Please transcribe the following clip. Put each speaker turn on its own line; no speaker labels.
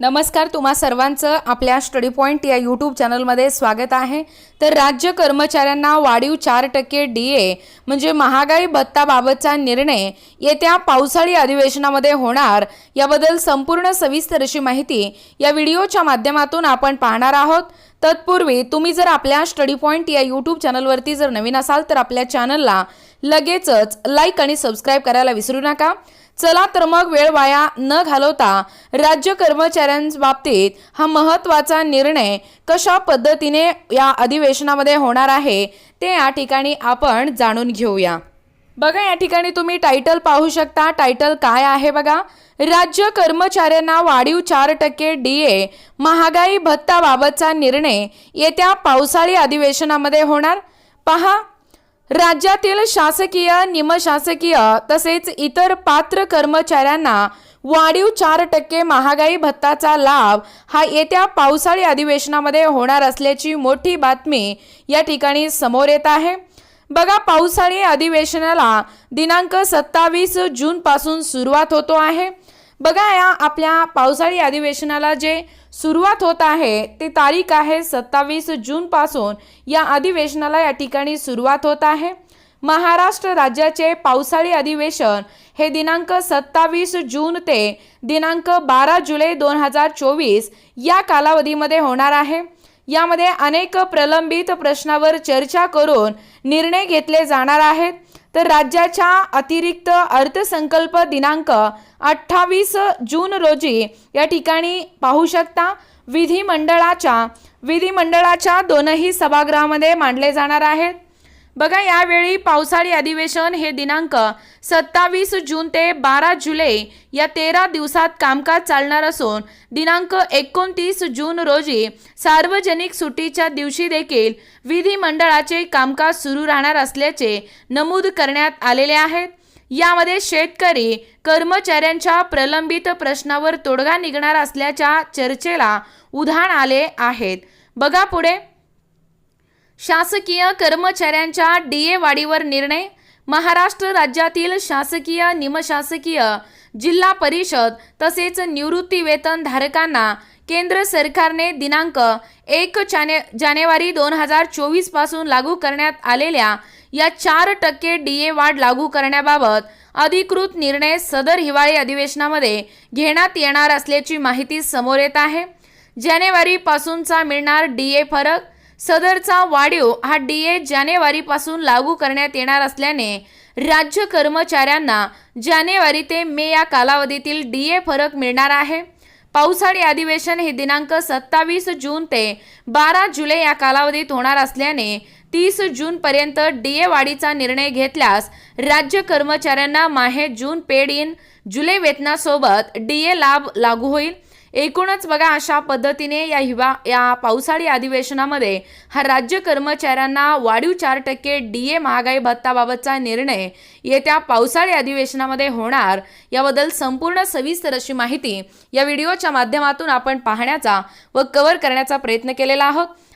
नमस्कार तुम्हा सर्वांचं आपल्या स्टडी पॉईंट या यूट्यूब चॅनलमध्ये स्वागत आहे. तर राज्य कर्मचाऱ्यांना वाढीव चार टक्के डी ए म्हणजे महागाई भत्ताबाबतचा निर्णय येत्या पावसाळी अधिवेशनामध्ये होणार. याबद्दल संपूर्ण सविस्तर अशी माहिती या व्हिडिओच्या माध्यमातून आपण पाहणार आहोत. तत्पूर्वी तुम्ही जर आपल्या स्टडी पॉईंट या यूट्यूब चॅनलवरती जर नवीन असाल तर आपल्या चॅनलला लगेचच लाईक आणि सबस्क्राईब करायला विसरू नका. चला तर मग वेळ वाया न घालवता राज्य कर्मचाऱ्यांबाबतीत हा महत्त्वाचा निर्णय कशा पद्धतीने या अधिवेशनामध्ये होणार आहे ते या ठिकाणी आपण जाणून घेऊया. बघा या ठिकाणी तुम्ही टायटल पाहू शकता. टायटल काय आहे बघा? राज्य कर्मचाऱ्यांना वाढीव चार टक्के डी ए महागाई भत्ताबाबतचा निर्णय येत्या पावसाळी अधिवेशनामध्ये होणार. पहा राज्यातील शासकीय निमशासकीय तसेच इतर पात्र कर्मचाऱ्यांना वाढीव चार टक्के महागाई भत्ताचा लाभ हा येत्या पावसाळी अधिवेशनामध्ये होणार असल्याची मोठी बातमी या ठिकाणी समोर येत आहे. बघा पावसाळी अधिवेशनाला दिनांक सत्तावीस जूनपासून सुरुवात होतो आहे. बघा या आपल्या पावसाळी अधिवेशनाला जे सुरुवात होत आहे ती तारीख आहे सत्तावीस जूनपासून या अधिवेशनाला या ठिकाणी सुरुवात होत आहे. महाराष्ट्र राज्याचे पावसाळी अधिवेशन हे दिनांक सत्तावीस जून ते दिनांक बारा जुलै दोन हजार चोवीस या कालावधीमध्ये होणार आहे. यामध्ये अनेक प्रलंबित प्रश्नावर चर्चा करून निर्णय घेतले जाणार आहेत. तर राज्याच्या अतिरिक्त अर्थसंकल्प दिनांक अठ्ठावीस जून रोजी या ठिकाणी पाहू शकता. विधिमंडळाच्या विधिमंडळाच्या दोनही सभागृहामध्ये मांडले जाणार आहेत. बघा यावेळी पावसाळी अधिवेशन हे दिनांक सत्तावीस जून ते बारा जुलै या तेरा दिवसात कामकाज चालणार असून दिनांक एकोणतीस जून रोजी सार्वजनिक सुट्टीच्या दिवशी देखील विधिमंडळाचे कामकाज सुरू राहणार असल्याचे नमूद करण्यात आलेले आहेत. यामध्ये शेतकरी कर्मचाऱ्यांच्या प्रलंबित प्रश्नावर तोडगा निघणार असल्याच्या चर्चेला उधाण आले आहेत. बघा पुढे. शासकीय कर्मचाऱ्यांच्या डी ए वाढीवर निर्णय? महाराष्ट्र राज्यातील शासकीय निमशासकीय जिल्हा परिषद तसेच निवृत्ती वेतन धारकांना केंद्र सरकारने दिनांक एक जाने जानेवारी दोन हजार चोवीसपासून लागू करण्यात आलेल्या या चार टक्के डी ए वाढ लागू करण्याबाबत अधिकृत निर्णय सदर हिवाळी अधिवेशनामध्ये घेण्यात येणार असल्याची माहिती समोर येत आहे. जानेवारीपासूनचा मिळणार डी ए फरक सदरचा वाढीव हा डी ए जानेवारीपासून लागू करण्यात येणार असल्याने राज्य कर्मचाऱ्यांना जानेवारी ते मे या कालावधीतील डी ए फरक मिळणार आहे. पावसाळी अधिवेशन हे दिनांक सत्तावीस जून ते बारा जुलै या कालावधीत होणार असल्याने तीस जूनपर्यंत डी ए वाढीचा निर्णय घेतल्यास राज्य कर्मचाऱ्यांना माहे जून पेड इन जुलै वेतनासोबत डी ए लाभ लागू होईल. एकूणच बघा अशा पद्धतीने या हिवा या पावसाळी अधिवेशनामध्ये हा राज्य कर्मचाऱ्यांना वाढीव चार टक्के डी ए महागाई भत्ताबाबतचा निर्णय येत्या पावसाळी अधिवेशनामध्ये होणार. याबद्दल संपूर्ण सविस्तर अशी माहिती या व्हिडिओच्या माध्यमातून आपण पाहण्याचा व कव्हर करण्याचा प्रयत्न केलेला आहोत.